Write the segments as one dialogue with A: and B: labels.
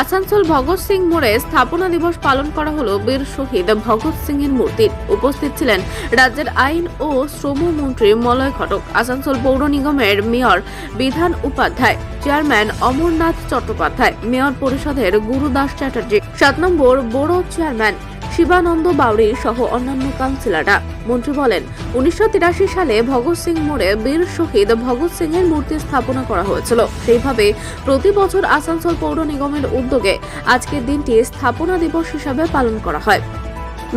A: আসানসোল ভগৎ সিং মোড়ে স্থাপনা দিবস পালন করা হলো বীর শহীদ ভগৎ সিং এর মূর্তির উপস্থিত ছিলেন রাজ্যের আইন ও শ্রম মন্ত্রী মলয় ঘটক, আসানসোল পৌর নিগমের mayor Bidhan Upadhyay, chairman Amarnath Chattopadhyay, mayor পরিষদের গুরুদাস চ্যাটার্জি, সাত নম্বর বড় চেয়ারম্যান শিবানন্দ বাউরি সহ অন্যান্য কাউন্সিলররা। মন্ত্রী বলেন, উনিশশো তিরাশি সালে ভগৎ সিং মোড়ে বীর শহীদ ভগৎ সিং এর মূর্তি স্থাপনা করা হয়েছিল। সেইভাবে প্রতি বছর আসানসোল পৌর নিগমের উদ্যোগে আজকের দিনটি স্থাপনা দিবস হিসাবে পালন করা হয়।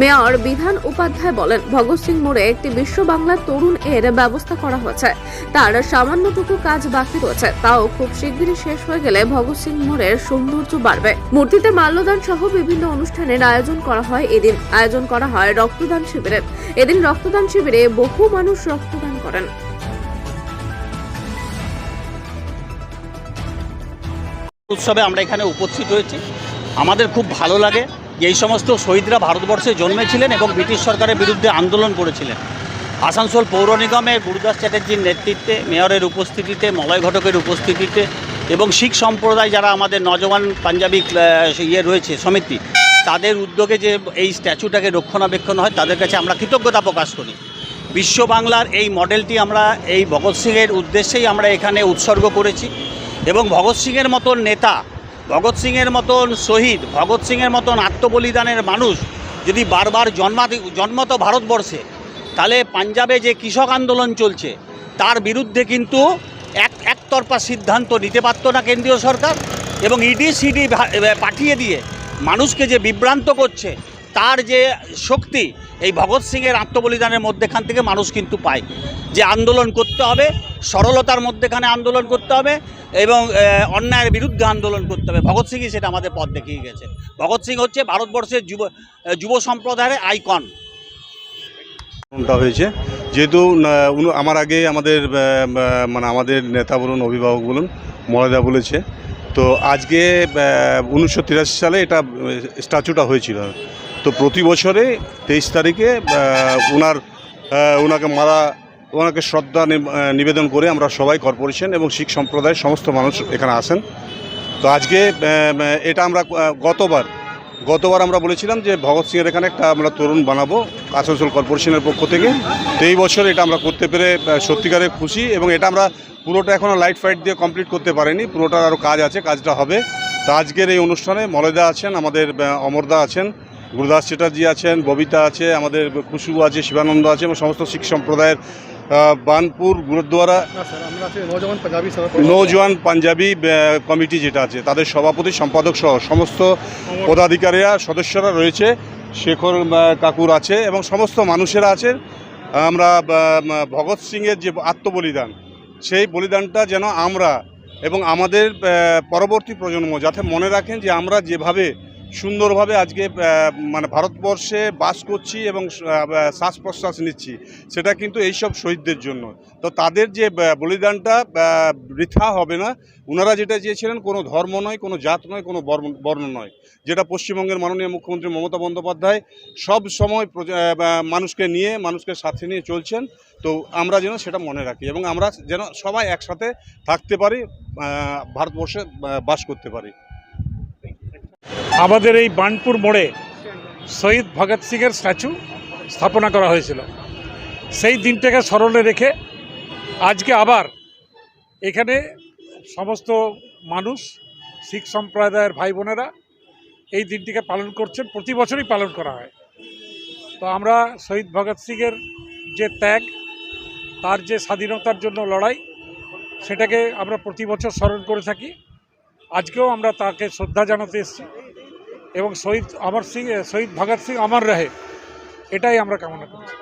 A: মেয়র, বিধান উপাধ্যায় বলেন, ভগৎ সিং মোড়ে একটি বিশ্ব বাংলার তরুণ এর ব্যবস্থা করা হয়েছে। তার সামান্যটুকু কাজ বাকি রয়েছে। তাও খুব শিগগিরই শেষ হয়ে গেলে ভগৎ সিং মোড়ের সৌন্দর্য বাড়বে। মূর্তিতে মাল্যদান সহ বিভিন্ন অনুষ্ঠানের আয়োজন করা হয় এদিন। আয়োজন করা হয় রক্তদান শিবিরের এদিন রক্তদান শিবিরে বহু মানুষ রক্তদান করেন।
B: উৎসবে আমরা এখানে উপস্থিত হয়েছি। আমাদের খুব ভালো লাগে। এই সমস্ত শহীদরা ভারতবর্ষে জন্মেছিলেন এবং ব্রিটিশ সরকারের বিরুদ্ধে আন্দোলন করেছিলেন। আসানসোল পৌর নিগমের গুরুদাস চ্যাটার্জির নেতৃত্বে, মেয়রের উপস্থিতিতে, মলয় ঘটকের উপস্থিতিতে এবং শিখ সম্প্রদায় যারা আমাদের নজওয়ান পাঞ্জাবি ইয়ে রয়েছে, সমিতি, তাদের উদ্যোগে যে এই স্ট্যাচুটাকে রক্ষণাবেক্ষণ হয়, তাদের কাছে আমরা কৃতজ্ঞতা প্রকাশ করি। বিশ্ব বাংলার এই মডেলটি আমরা, এই ভগৎ সিংয়ের উদ্দেশ্যেই আমরা এখানে উৎসর্গ করেছি এবং ভগৎ সিংয়ের মতন নেতা ভগৎ সিংয়ের মতন শহীদ, ভগৎ সিংয়ের মতন আত্মবলিদানের মানুষ যদি বারবার জন্মাতে জন্মত ভারতবর্ষে, তাহলে পাঞ্জাবে যে কৃষক আন্দোলন চলছে, তার বিরুদ্ধে কিন্তু এক, একতরফা সিদ্ধান্ত নিতে পারত না কেন্দ্রীয় সরকার এবং ইডি, সিডি পাঠিয়ে দিয়ে মানুষকে যে বিভ্রান্ত করছে, তার যে শক্তি, এই ভগৎ সিংয়ের আত্মবলিদানের মধ্যেখান থেকে মানুষ কিন্তু পায়। যে আন্দোলন করতে হবে, সরলতার মধ্যেখানে আন্দোলন করতে হবে এবং অন্যায়ের বিরুদ্ধে আন্দোলন করতে হবে। ভগৎ সিংই সেটা আমাদের পথ দেখিয়ে গেছে। ভগৎ সিং হচ্ছে ভারতবর্ষের যুব যুব সম্প্রদায়ের আইকন।
C: হয়েছে। যেহেতু আমার আগে আমাদের মানে আমাদের নেতা বলুন, অভিভাবক বলুন মরদা বলেছে। তো আজকে উনিশশো তিরাশি সালে এটা স্ট্যাচুটা হয়েছিল। তো প্রতি বছরে তেইশ তারিখে ওনার ওনাকে মারা ওনাকে শ্রদ্ধা নিবেদন করে আমরা সবাই কর্পোরেশন এবং শিখ সম্প্রদায়ের সমস্ত মানুষ এখানে আসেন। তো আজকে এটা আমরা গতবার গতবার আমরা বলেছিলাম যে ভগৎ সিংয়ের এখানে একটা আমরা তরুণ বানাবো আসানসোল কর্পোরেশনের পক্ষ থেকে। তো এই বছর এটা আমরা করতে পেরে আহ, সত্যিকারের খুশি এবং এটা আমরা পুরোটা এখনও লাইট ফাইট দিয়ে কমপ্লিট করতে পারিনি। পুরোটার আরও কাজ আছে কাজটা হবে। তো আজকের এই অনুষ্ঠানে মলয়দা আছেন আমাদের অমরদা আছেন গুরুদাস চ্যাটার্জি আছেন ববিতা আছে আমাদের খুশবু আছে শিবানন্দ আছে এবং সমস্ত শিখ সম্প্রদায়ের বানপুর গুরুদ্বারা
D: নজওয়ান পাঞ্জাবি
C: কমিটি যেটা আছে তাদের সভাপতি সম্পাদক সহ সমস্ত পদাধিকারীরা সদস্যরা রয়েছে শেখর কাকুর আছে এবং সমস্ত মানুষেরা আছে। আমরা ভগৎ সিংয়ের যে আত্মবলিদান সেই বলিদানটা যেন আমরা এবং আমাদের পরবর্তী প্রজন্ম যাতে মনে রাখেন যে আমরা যেভাবে সুন্দরভাবে আজকে মানে ভারতবর্ষে বাস করছি এবং শ্বাস প্রশ্বাস নিচ্ছি। সেটা কিন্তু এইসব শহীদদের জন্য। তো তাদের যে বলিদানটা বৃথা হবে না। ওনারা যেটা চেয়েছিলেন, কোনো ধর্ম নয়, কোনো জাত নয়, কোনো বর্ণ- নয়। যেটা পশ্চিমবঙ্গের মাননীয় মুখ্যমন্ত্রী মমতা বন্দ্যোপাধ্যায় সব সময় মানুষকে নিয়ে, মানুষকে সাথে নিয়ে চলছেন। তো আমরা যেন সেটা মনে রাখি এবং আমরা যেন সবাই একসাথে থাকতে পারি ভারতবর্ষে বাস করতে পারি।
E: আমাদের এই বানপুর মোড়ে শহীদ ভগৎ সিংয়ের স্ট্যাচু স্থাপনা করা হয়েছিল। সেই দিনটাকে স্মরণে রেখে আজকে আবার এখানে সমস্ত মানুষ, শিখ সম্প্রদায়ের ভাই বোনেরা এই দিনটিকে পালন করছেন, প্রতি বছরই পালন করা হয়। তো আমরা শহীদ ভগৎ সিংয়ের যে ত্যাগ, তার যে স্বাধীনতার জন্য লড়াই, সেটাকে আমরা প্রতি বছর স্মরণ করে থাকি। আজকেও আমরা তাকে শ্রদ্ধা জানাতে এসেছি। এবং শহীদ অমর সিং শহীদ ভগৎ সিং অমর রহে। এটাই আমরা কামনা করছি